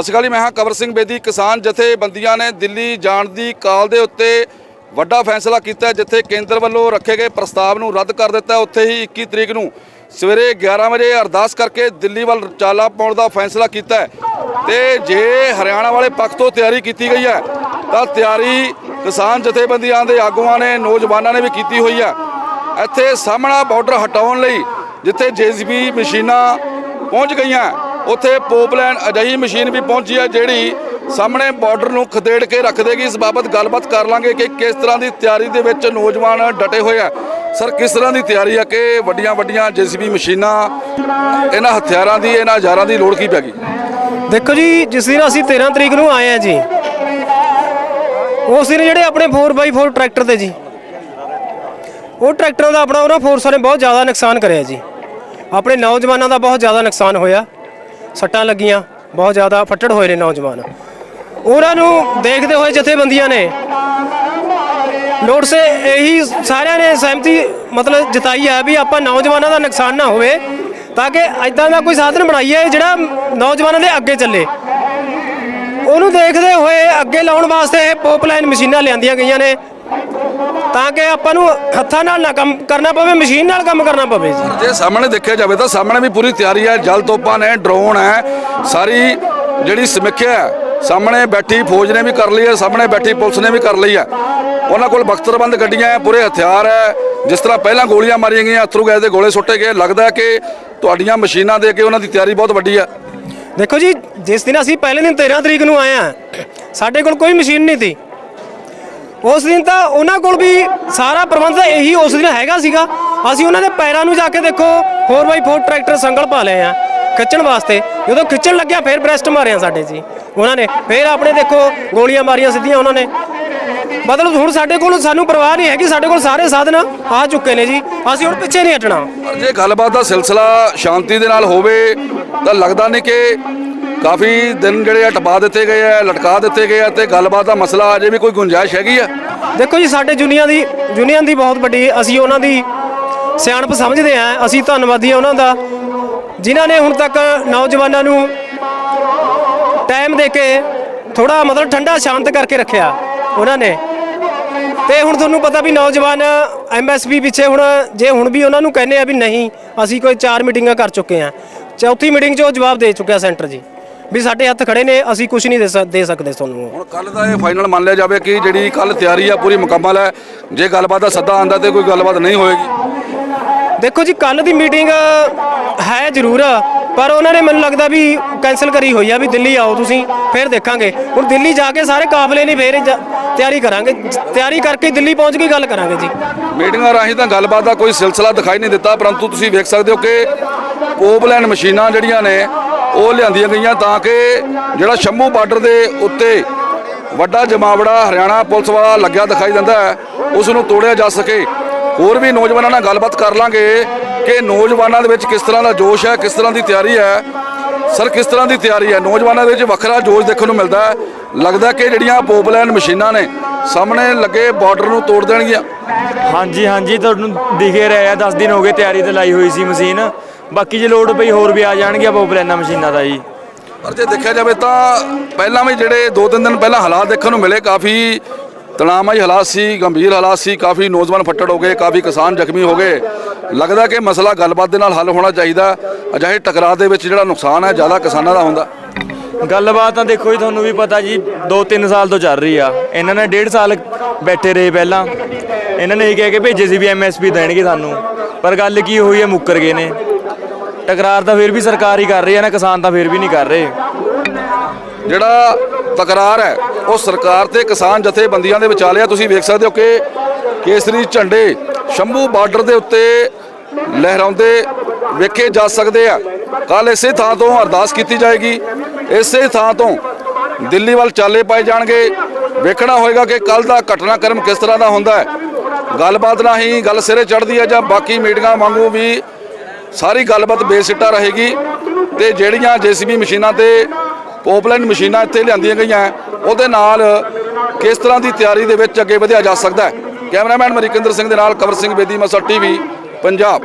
ਸਤਿ ਸ਼੍ਰੀ ਅਕਾਲ ਜੀ, ਮੈਂ ਹਾਂ ਕਵਰ ਸਿੰਘ ਬੇਦੀ। ਕਿਸਾਨ ਜਥੇਬੰਦੀਆਂ ਨੇ ਦਿੱਲੀ ਜਾਣ ਦੀ ਕਾਲ ਦੇ ਉੱਤੇ ਵੱਡਾ ਫੈਸਲਾ ਕੀਤਾ ਜਿੱਥੇ ਕੇਂਦਰ ਵੱਲੋਂ ਰੱਖੇ ਗਏ ਪ੍ਰਸਤਾਵ ਨੂੰ ਰੱਦ ਕਰ ਦਿੱਤਾ ਉੱਥੇ ਹੀ 21 ਤਰੀਕ ਨੂੰ ਸਵੇਰੇ 11 ਵਜੇ ਅਰਦਾਸ ਕਰਕੇ ਦਿੱਲੀ ਵੱਲ ਚਾਲਾ ਪਾਉਣ ਦਾ ਫੈਸਲਾ ਕੀਤਾ ਹੈ। ਤੇ ਜੇ ਹਰਿਆਣਾ ਵਾਲੇ ਪੱਖ ਤੋਂ ਤਿਆਰੀ ਕੀਤੀ ਗਈ ਹੈ, ਤਾਂ ਤਿਆਰੀ ਕਿਸਾਨ ਜਥੇਬੰਦੀਆਂ ਦੇ ਆਗੂਆਂ ਨੇ, ਨੌਜਵਾਨਾਂ ਨੇ ਵੀ ਕੀਤੀ ਹੋਈ ਹੈ। ਇੱਥੇ ਸਾਹਮਣਾ ਬਾਰਡਰ ਹਟਾਉਣ ਲਈ ਜਿੱਥੇ ਜੇਸੀਬੀ ਮਸ਼ੀਨਾਂ ਪਹੁੰਚ ਗਈਆਂ। ਉੱਥੇ ਪੋਪਲੈਨ ਅਜਿਹੀ ਮਸ਼ੀਨ ਵੀ ਪਹੁੰਚੀ ਹੈ ਜਿਹੜੀ ਸਾਹਮਣੇ ਬਾਰਡਰ ਨੂੰ ਖਦੇੜ ਕੇ ਰੱਖ ਦੇਗੀ। ਇਸ ਬਾਬਤ ਗੱਲਬਾਤ ਕਰ ਲਾਂਗੇ ਕਿ ਕਿਸ ਤਰ੍ਹਾਂ ਦੀ ਤਿਆਰੀ ਦੇ ਵਿੱਚ ਨੌਜਵਾਨ ਡਟੇ ਹੋਏ ਆ। ਸਰ, ਕਿਸ ਤਰ੍ਹਾਂ ਦੀ ਤਿਆਰੀ ਹੈ ਕਿ ਵੱਡੀਆਂ ਵੱਡੀਆਂ ਜੇਸੀਬੀ ਮਸ਼ੀਨਾਂ, ਇਹਨਾਂ ਹਥਿਆਰਾਂ ਦੀ, ਇਹਨਾਂ ਹਜ਼ਾਰਾਂ ਦੀ ਲੋੜ ਕੀ ਪੈ ਗਈ? ਦੇਖੋ ਜੀ, ਜਿਸ ਦਿਨ ਅਸੀਂ 13 ਤਰੀਕ ਨੂੰ ਆਏ ਆ ਜੀ, ਉਸ ਦਿਨ ਜਿਹੜੇ ਆਪਣੇ 4x4 ਟਰੈਕਟਰ ਤੇ ਜੀ, ਉਹ ਟਰੈਕਟਰਾਂ ਦਾ ਆਪਣਾ ਉਹਨਾਂ ਫੋਰਸਾਂ ਨੇ ਬਹੁਤ ਜ਼ਿਆਦਾ ਨੁਕਸਾਨ ਕਰਿਆ ਜੀ। ਆਪਣੇ ਨੌਜਵਾਨਾਂ ਦਾ ਬਹੁਤ ਜ਼ਿਆਦਾ ਨੁਕਸਾਨ ਹੋਇਆ। ਸੱਟਾਂ ਲੱਗੀਆਂ, ਬਹੁਤ ਜ਼ਿਆਦਾ ਫੱਟੜ ਹੋਏ ਨੇ ਨੌਜਵਾਨ। ਉਹਨਾਂ ਨੂੰ ਦੇਖਦੇ ਹੋਏ ਜਥੇਬੰਦੀਆਂ ਨੇ ਲੋੜ ਸੇ ਇਹੀ ਸਾਰਿਆਂ ਨੇ ਸਹਿਮਤੀ, ਮਤਲਬ ਜਤਾਈ ਹੈ ਵੀ ਆਪਾਂ ਨੌਜਵਾਨਾਂ ਦਾ ਨੁਕਸਾਨ ਨਾ ਹੋਵੇ, ਤਾਂ ਕਿ ਐਦਾਂ ਦਾ ਕੋਈ ਸਾਧਨ ਬਣਾਈਏ ਜਿਹੜਾ ਨੌਜਵਾਨਾਂ ਦੇ ਅੱਗੇ ਚੱਲੇ। ਉਹਨੂੰ ਦੇਖਦੇ ਹੋਏ ਅੱਗੇ ਲਾਉਣ ਵਾਸਤੇ ਇਹ ਪੋਪਲਾਈਨ ਮਸ਼ੀਨਾਂ ਲਿਆਂਦੀਆਂ ਗਈਆਂ ਨੇ। ਤਾਂ ਕਿ ਆਪਾਂ ਨੂੰ ਹੱਥਾਂ ਨਾਲ ਨਾ ਕੰਮ ਕਰਨਾ ਪਵੇ ਮਸ਼ੀਨ ਨਾਲ ਕੰਮ ਕਰਨਾ ਪਵੇ ਜੀ। ਜੇ ਸਾਹਮਣੇ ਦੇਖਿਆ ਜਾਵੇ ਤਾਂ ਸਾਹਮਣੇ ਵੀ ਪੂਰੀ ਤਿਆਰੀ ਹੈ ਜਲ ਤੋਪਾਂ ਨੇ ਡਰੋਨ ਹੈ ਸਾਰੀ ਜਿਹੜੀ ਸਮੀਖਿਆ ਹੈ ਸਾਹਮਣੇ ਬੈਠੀ ਫੌਜ ਨੇ ਵੀ ਕਰ ਲਈ ਹੈ ਸਾਹਮਣੇ ਬੈਠੀ ਪੁਲਿਸ ਨੇ ਵੀ ਕਰ ਲਈ ਹੈ। ਉਹਨਾਂ ਕੋਲ ਬਖਤਰਬੰਦ ਗੱਡੀਆਂ ਹੈ ਪੂਰੇ ਹਥਿਆਰ ਹੈ ਜਿਸ ਤਰ੍ਹਾਂ ਪਹਿਲਾਂ ਗੋਲੀਆਂ ਮਾਰੀਆਂ ਗਈਆਂ ਅਥਰੂ ਗੈਸ ਦੇ ਗੋਲੇ ਸੁੱਟੇ ਗਏ ਲੱਗਦਾ ਹੈ ਕਿ ਤੁਹਾਡੀਆਂ ਮਸ਼ੀਨਾਂ ਦੇ ਕੇ ਉਹਨਾਂ ਦੀ ਤਿਆਰੀ ਬਹੁਤ ਵੱਡੀ ਹੈ। ਦੇਖੋ ਜੀ ਜਿਸ ਦਿਨ ਅਸੀਂ ਪਹਿਲੇ ਦਿਨ 13 ਤਰੀਕ ਨੂੰ ਆਏ ਆ ਸਾਡੇ ਕੋਲ ਕੋਈ ਮਸ਼ੀਨ ਨਹੀਂ ਸੀ। ਉਸ ਦਿਨ ਤਾਂ ਉਹਨਾਂ ਕੋਲ ਵੀ ਸਾਰਾ ਪ੍ਰਬੰਧ ਤਾਂ ਇਹੀ ਉਸ ਦਿਨ ਹੈਗਾ ਸੀਗਾ। ਅਸੀਂ ਉਹਨਾਂ ਦੇ ਪੈਰਾਂ ਨੂੰ ਜਾ ਕੇ ਦੇਖੋ 4x4 ਟਰੈਕਟਰ ਸੰਗਲ ਪਾ ਲਏ ਆ, ਖਿੱਚਣ ਵਾਸਤੇ। ਜਦੋਂ ਖਿੱਚਣ ਲੱਗਿਆ, ਫਿਰ ਬ੍ਰੈਸਟ ਮਾਰਿਆ ਸਾਡੇ ਜੀ, ਉਹਨਾਂ ਨੇ। ਫਿਰ ਆਪਣੇ ਦੇਖੋ, ਗੋਲੀਆਂ ਮਾਰੀਆਂ ਸਿੱਧੀਆਂ ਉਹਨਾਂ ਨੇ। ਮਤਲਬ ਹੁਣ ਸਾਡੇ ਕੋਲ ਸਾਨੂੰ ਪਰਵਾਹ ਨਹੀਂ ਹੈਗੀ, ਸਾਡੇ ਕੋਲ ਸਾਰੇ ਸਾਧਨ ਆ ਚੁੱਕੇ ਨੇ ਜੀ। ਅਸੀਂ ਹੁਣ ਪਿੱਛੇ ਨਹੀਂ ਹਟਣਾ। ਜੇ ਗੱਲਬਾਤ ਦਾ ਸਿਲਸਿਲਾ ਸ਼ਾਂਤੀ ਦੇ ਨਾਲ ਹੋਵੇ, ਤਾਂ ਲੱਗਦਾ ਨਹੀਂ ਕਿ ਕਾਫੀ ਦਿਨ ਜਿਹੜੇ ਆ ਟਪਾ ਦਿੱਤੇ ਗਏ ਆ, ਲਟਕਾ ਦਿੱਤੇ ਗਏ ਆ ਤੇ ਗੱਲਬਾਤ ਦਾ ਮਸਲਾ ਅਜੇ ਵੀ ਕੋਈ ਗੁੰਜਾਇਸ਼ ਹੈਗੀ ਆ? ਦੇਖੋ ਜੀ, ਸਾਡੇ ਜੁਨੀਅਰ ਦੀ ਯੂਨੀਅਨ ਦੀ ਬਹੁਤ ਵੱਡੀ, ਅਸੀਂ ਉਹਨਾਂ ਦੀ ਸਿਆਣਪ ਸਮਝਦੇ ਹਾਂ। ਅਸੀਂ ਧੰਨਵਾਦੀ ਹਾਂ ਉਹਨਾਂ ਦਾ, ਜਿਨ੍ਹਾਂ ਨੇ ਹੁਣ ਤੱਕ ਨੌਜਵਾਨਾਂ ਨੂੰ ਟਾਈਮ ਦੇ ਕੇ ਥੋੜਾ ਮਤਲਬ ਠੰਡਾ ਸ਼ਾਂਤ ਕਰਕੇ ਰੱਖਿਆ, ਉਹਨਾਂ ਨੇ। ਤੇ ਹੁਣ ਤੁਹਾਨੂੰ ਪਤਾ ਵੀ ਨੌਜਵਾਨ ਐਮਐਸਪੀ ਪਿੱਛੇ ਹੁਣ, ਜੇ ਹੁਣ ਵੀ ਉਹਨਾਂ ਨੂੰ ਕਹਿੰਦੇ ਆ ਵੀ ਨਹੀਂ, ਅਸੀਂ ਕੋਈ ਚਾਰ ਮੀਟਿੰਗਾਂ ਕਰ ਚੁੱਕੇ ਆ ਚੌਥੀ ਮੀਟਿੰਗ 'ਚ ਉਹ ਜਵਾਬ ਦੇ ਚੁੱਕਿਆ ਸੈਂਟਰ ਜੀ। ਵੀ ਸਾਡੇ ਹੱਥ ਖੜੇ ਨੇ ਅਸੀਂ ਕੁਝ ਨਹੀਂ ਦੇ ਸਕ- ਦੇ ਸਕਦੇ ਤੁਹਾਨੂੰ। ਹੁਣ ਕੱਲ ਦਾ ਇਹ ਫਾਈਨਲ ਮੰਨ ਲਿਆ ਜਾਵੇ ਕਿ ਜਿਹੜੀ ਕੱਲ ਤਿਆਰੀ ਆ ਪੂਰੀ ਮੁਕੰਮਲ ਹੈ। ਜੇ ਗੱਲਬਾਤ ਦਾ ਸੱਦਾ ਆਂਦਾ ਤੇ ਕੋਈ ਗੱਲਬਾਤ ਨਹੀਂ ਹੋਏਗੀ। ਦੇਖੋ ਜੀ ਕੱਲ ਦੀ ਮੀਟਿੰਗ ਹੈ ਜ਼ਰੂਰ ਪਰ ਉਹਨਾਂ ਨੇ ਮੈਨੂੰ ਲੱਗਦਾ ਵੀ ਕੈਨਸਲ ਕਰੀ ਹੋਈ ਆ ਵੀ ਦਿੱਲੀ ਆਓ ਤੁਸੀਂ ਫਿਰ ਦੇਖਾਂਗੇ। ਹੁਣ ਦਿੱਲੀ ਜਾ ਕੇ ਸਾਰੇ ਕਾਫਲੇ ਨਹੀਂ ਫੇਰ ਜ- ਤਿਆਰੀ ਕਰਾਂਗੇ। ਤਿਆਰੀ ਕਰਕੇ ਦਿੱਲੀ ਪਹੁੰਚ ਕੇ ਗੱਲ ਕਰਾਂਗੇ ਜੀ। ਮੀਟਿੰਗਾਂ ਰਾਹੀਂ ਤਾਂ ਗੱਲਬਾਤ ਦਾ ਕੋਈ ਸਿਲਸਿਲਾ ਦਿਖਾਈ ਨਹੀਂ ਦਿੱਤਾ ਪਰੰਤੂ ਤੁਸੀਂ ਵੇਖ ਸਕਦੇ ਹੋ ਕਿ ਪੋਪਲੈਨ ਮਸ਼ੀਨਾਂ ਜਿਹੜੀਆਂ ਨੇ ਉਹ ਲਿਆਂਦੀਆਂ ਗਈਆਂ ਤਾਂ ਕਿ ਜਿਹੜਾ ਸ਼ੰਭੂ ਬਾਰਡਰ ਦੇ ਉੱਤੇ ਵੱਡਾ ਜਮਾਵੜਾ ਹਰਿਆਣਾ ਪੁਲਿਸ ਵਾਲਾ ਲੱਗਿਆ ਦਿਖਾਈ ਦਿੰਦਾ ਹੈ, ਉਸ ਨੂੰ ਤੋੜਿਆ ਜਾ ਸਕੇ। ਹੋਰ ਵੀ ਨੌਜਵਾਨਾਂ ਨਾਲ ਗੱਲਬਾਤ ਕਰ ਲਾਂਗੇ ਕਿ ਨੌਜਵਾਨਾਂ ਦੇ ਵਿੱਚ ਕਿਸ ਤਰ੍ਹਾਂ ਦਾ ਜੋਸ਼ ਹੈ, ਕਿਸ ਤਰ੍ਹਾਂ ਦੀ ਤਿਆਰੀ ਹੈ। ਸਰ, ਕਿਸ ਤਰ੍ਹਾਂ ਦੀ ਤਿਆਰੀ ਹੈ? ਨੌਜਵਾਨਾਂ ਦੇ ਵਿੱਚ ਵੱਖਰਾ ਜੋਸ਼ ਦੇਖਣ ਨੂੰ ਮਿਲਦਾ ਹੈ। ਲੱਗਦਾ ਕਿ ਜਿਹੜੀਆਂ ਪੋਪਲੈਨ ਮਸ਼ੀਨਾਂ ਨੇ, ਸਾਹਮਣੇ ਲੱਗੇ ਬਾਰਡਰ ਨੂੰ ਤੋੜ ਦੇਣਗੀਆਂ। ਹਾਂਜੀ ਹਾਂਜੀ, ਤੁਹਾਨੂੰ ਦਿਖੇ ਰਹੇ ਆ 10 ਦਿਨ ਹੋ ਗਏ ਤਿਆਰੀ ਤੇ ਲਾਈ ਹੋਈ ਸੀ ਮਸ਼ੀਨ। ਬਾਕੀ ਜੇ ਲੋਡ ਪਈ ਹੋਰ ਵੀ ਆ ਜਾਣਗੀਆਂ ਪੋਪਲੈਨਾਂ ਮਸ਼ੀਨਾਂ ਦਾ ਜੀ। ਪਰ ਜੇ ਦੇਖਿਆ ਜਾਵੇ ਤਾਂ ਪਹਿਲਾਂ ਵੀ ਜਿਹੜੇ ਦੋ ਤਿੰਨ ਦਿਨ ਪਹਿਲਾਂ ਹਾਲਾਤ ਦੇਖਣ ਨੂੰ ਮਿਲੇ ਕਾਫੀ ਤਣਾਅਮਈ ਹਾਲਾਤ ਸੀ ਗੰਭੀਰ ਹਾਲਾਤ ਸੀ ਕਾਫੀ ਨੌਜਵਾਨ ਫੱਟੜ ਹੋ ਗਏ ਕਾਫੀ ਕਿਸਾਨ ਜ਼ਖਮੀ ਹੋ ਗਏ। ਲੱਗਦਾ ਕਿ ਮਸਲਾ ਗੱਲਬਾਤ ਦੇ ਨਾਲ ਹੱਲ ਹੋਣਾ ਚਾਹੀਦਾ ਅਜਿਹੇ ਟਕਰਾਅ ਦੇ ਵਿੱਚ ਜਿਹੜਾ ਨੁਕਸਾਨ ਹੈ ਜ਼ਿਆਦਾ ਕਿਸਾਨਾਂ ਦਾ ਹੁੰਦਾ। ਗੱਲਬਾਤ ਤਾਂ ਦੇਖੋ ਜੀ ਤੁਹਾਨੂੰ ਵੀ ਪਤਾ ਜੀ 2-3 ਸਾਲ ਤੋਂ ਚੱਲ ਰਹੀ ਆ। ਇਹਨਾਂ ਨੇ 1.5 ਸਾਲ ਬੈਠੇ ਰਹੇ ਪਹਿਲਾਂ। ਇਹਨਾਂ ਨੇ ਇਹ ਕਹਿ ਕੇ ਭੇਜੇ ਸੀ ਵੀ ਐਮਐਸਪੀ ਦੇਣਗੇ ਸਾਨੂੰ। ਪਰ ਗੱਲ ਕੀ ਹੋਈ ਹੈ ਮੁੱਕਰ ਗਏ ਨੇ। ਤਕਰਾਰ ਤਾਂ ਫਿਰ ਵੀ ਸਰਕਾਰ ਹੀ ਕਰ ਰਹੀ ਹੈ ਨਾ, ਕਿਸਾਨ ਤਾਂ ਫਿਰ ਵੀ ਨਹੀਂ ਕਰ ਰਹੇ। ਜਿਹੜਾ ਤਕਰਾਰ ਹੈ, ਉਹ ਸਰਕਾਰ ਤੇ ਕਿਸਾਨ ਜਥੇਬੰਦੀਆਂ ਦੇ ਵਿਚਾਲੇ ਆ ਤੁਸੀਂ ਵੇਖ ਸਕਦੇ ਹੋ ਕਿ ਕੇਸਰੀ ਝੰਡੇ ਸ਼ੰਭੂ ਬਾਰਡਰ ਦੇ ਉੱਤੇ ਲਹਿਰਾਉਂਦੇ ਵੇਖੇ ਜਾ ਸਕਦੇ ਆ। ਕੱਲ ਇਸੇ ਥਾਂ ਤੋਂ ਅਰਦਾਸ ਕੀਤੀ ਜਾਏਗੀ। ਇਸੇ ਥਾਂ ਤੋਂ ਦਿੱਲੀ ਵੱਲ ਚਾਲੇ ਪਾਏ ਜਾਣਗੇ। ਵੇਖਣਾ ਹੋਏਗਾ ਕਿ ਕੱਲ ਦਾ ਘਟਨਾਕ੍ਰਮ ਕਿਸ ਤਰ੍ਹਾਂ ਦਾ ਹੁੰਦਾ ਹੈ। ਗੱਲਬਾਤ ਨਾਲ ਹੀ ਗੱਲ ਸਿਰੇ ਚੜ੍ਹਦੀ ਹੈ ਜਾਂ ਬਾਕੀ ਮੀਟਿੰਗਾਂ ਵਾਂਗੂ ਵੀ ਸਾਰੀ ਗੱਲਬਾਤ ਬੇਸਿੱਟਾ ਰਹੇਗੀ ਤੇ ਜਿਹੜੀਆਂ ਜੀਸੀਬੀ ਮਸ਼ੀਨਾਂ ਤੇ ਪੋਪਲਾਈਨ ਮਸ਼ੀਨਾਂ ਇੱਥੇ ਲਿਆਂਦੀਆਂ ਗਈਆਂ, ਉਹਦੇ ਨਾਲ ਕਿਸ ਤਰ੍ਹਾਂ ਦੀ ਤਿਆਰੀ ਦੇ ਵਿੱਚ ਅੱਗੇ ਵਧਿਆ ਜਾ ਸਕਦਾ ਹੈ? ਕੈਮਰਾਮੈਨ ਮਰਿਕੰਦਰ ਸਿੰਘ ਦੇ ਨਾਲ ਕਵਰ ਸਿੰਘ ਬੇਦੀ ਮਸਾ ਟੀਵੀ ਪੰਜਾਬ।